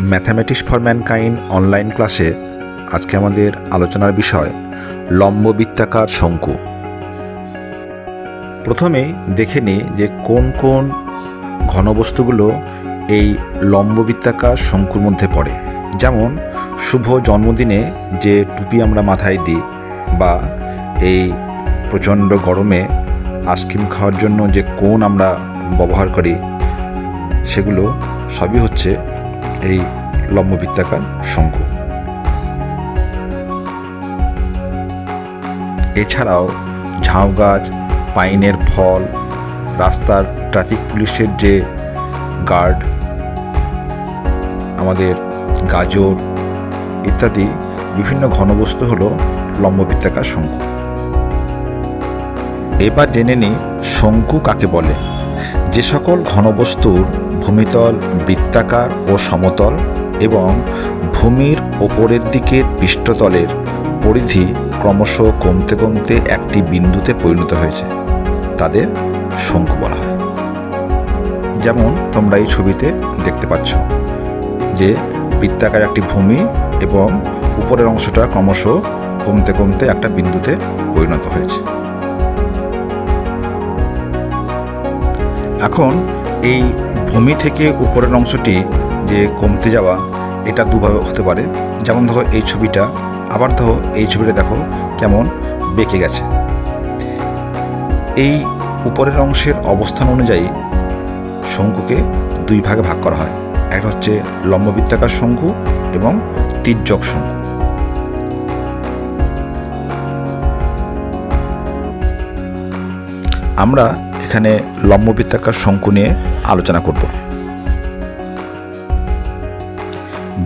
Mathematics for mankind online ক্লাসে আজকে আমাদের আলোচনার বিষয় লম্ব বৃত্তাকার শঙ্কু। প্রথমে দেখে নিই যে কোন কোন ঘনবস্তুগুলো এই লম্ব বৃত্তাকার শঙ্কুর মধ্যে পড়ে। যেমন, শুভ জন্মদিনে যে টুপি আমরা মাথায় দিই বা এই প্রচণ্ড গরমে আইসক্রিম খাওয়ার জন্য যে কোন আমরা ব্যবহার করি, সেগুলো সবই হচ্ছে এই লম্ব বৃত্তাকার শঙ্কু এছাড়াও ঝাউ গাছ, পাইনের ফল, রাস্তার ট্রাফিক পুলিশের যে গার্ড, আমাদের গাজর ইত্যাদি বিভিন্ন ঘনবস্তু হলো লম্ব বৃত্তাকার শঙ্কু এবার জেনে নিই শঙ্কু কাকে বলে। যে সকল ঘনবস্তুর ভূমিতল বৃত্তাকার ও সমতল এবং ভূমির ওপরের দিকের পৃষ্ঠতলের পরিধি ক্রমশ কমতে কমতে একটি বিন্দুতে পরিণত হয়েছে, তাদের শঙ্কু বলা হয়। যেমন তোমরা এই ছবিতে দেখতে পাচ্ছ যে বৃত্তাকার একটি ভূমি এবং উপরের অংশটা ক্রমশ কমতে কমতে একটা বিন্দুতে পরিণত হয়েছে। এখন এই ভূমি থেকে উপরের অংশটি যে কমতে যাওয়া, এটা দুভাবে হতে পারে। যেমন ধরো এই ছবিটা, আবার ধরো এই ছবিটা দেখো কেমন বেঁকে গেছে। এই উপরের অংশের অবস্থান অনুযায়ী শঙ্কুকে দুই ভাগে ভাগ করা হয়। একটা হচ্ছে লম্ববৃত্তাকার শঙ্কু এবং তির্যক শঙ্কু। আমরা এখানে লম্ববৃত্তাকার শঙ্কু নিয়ে আলোচনা করব।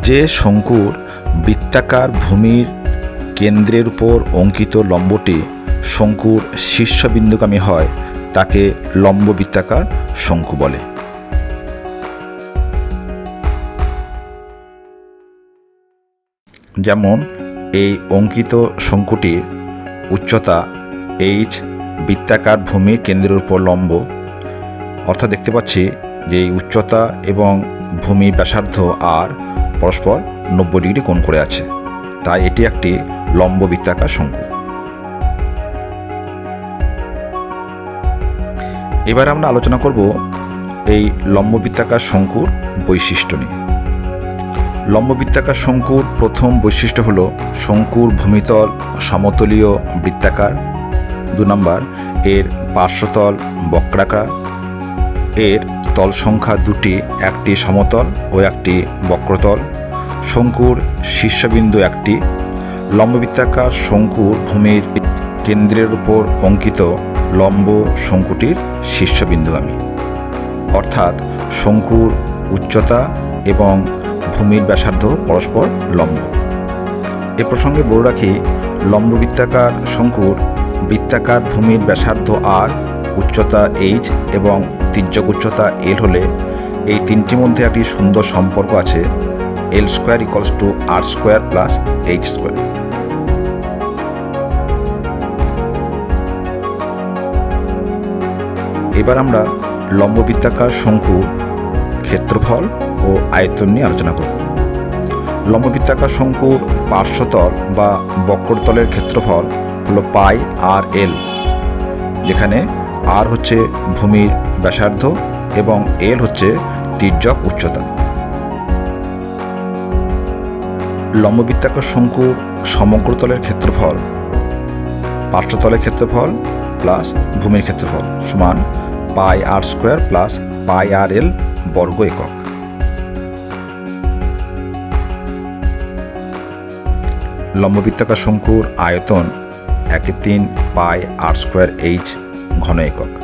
যে শঙ্কুর বৃত্তাকার ভূমির কেন্দ্রের উপর অঙ্কিত লম্বটি শঙ্কুর শীর্ষবিন্দুগামী হয়, তাকে লম্ব বৃত্তাকার শঙ্কু বলে। যেমন, এই অঙ্কিত শঙ্কুটির উচ্চতা এইচ বৃত্তাকার ভূমির কেন্দ্রের উপর লম্ব। অর্থাৎ দেখতে পাচ্ছি যে এই উচ্চতা এবং ভূমি ব্যাসার্ধ আর পরস্পর নব্বই ডিগ্রি কোণ করে আছে। তাই এটি একটি লম্ব বৃত্তাকার শঙ্কু। এবার আমরা আলোচনা করব এই লম্ব বৃত্তাকার শঙ্কুর বৈশিষ্ট্য নিয়ে। লম্ব বৃত্তাকার শঙ্কুর প্রথম বৈশিষ্ট্য হল শঙ্কুর ভূমিতল সমতলীয় বৃত্তাকার। দু নম্বর, এর পার্শ্বতল বক্রাকার, এর তল সংখ্যা দুটি, একটি সমতল ও একটি বক্রতল, শঙ্কুর শীর্ষবিন্দু একটি, লম্ববৃত্তাকার শঙ্কুর ভূমির কেন্দ্রের উপর অঙ্কিত লম্ব শঙ্কুটির শীর্ষবিন্দুগামী অর্থাৎ শঙ্কুর উচ্চতা এবং ভূমির ব্যাসার্ধ পরস্পর লম্ব। এ প্রসঙ্গে বলে রাখি লম্ব বৃত্তাকার শঙ্কুর বৃত্তাকার ভূমির ব্যাসার্ধ আর উচ্চতা এইচ এবং তির্যক উচ্চতা এল হলে এই তিনটির মধ্যে একটি সুন্দর সম্পর্ক আছে L square equals two R square plus H square এবার আমরা লম্ব বৃত্তাকার শঙ্কু, ক্ষেত্রফল ও আয়তন নিয়ে আলোচনা করব। লম্ব বৃত্তাকার শঙ্কুর পার্শ্বতল বা বক্রতলের ক্ষেত্রফল হলো পাই, আর এল। যেখানে আর হচ্ছে ভূমির ব্যাসার্ধ এবং এল হচ্ছে তির্যক উচ্চতা। লম্ববৃত্তাকার শঙ্কুর সমগ্রতলের ক্ষেত্রফল, পার্শ্বতলের ক্ষেত্রফল প্লাস ভূমির ক্ষেত্রফল সমান পাই আর স্কোয়ার প্লাস পাই আর এল বর্গ একক। লম্ববৃত্তাকার শঙ্কুর আয়তন একে তিন পাই আর স্কোয়ার এইচ ঘন একক।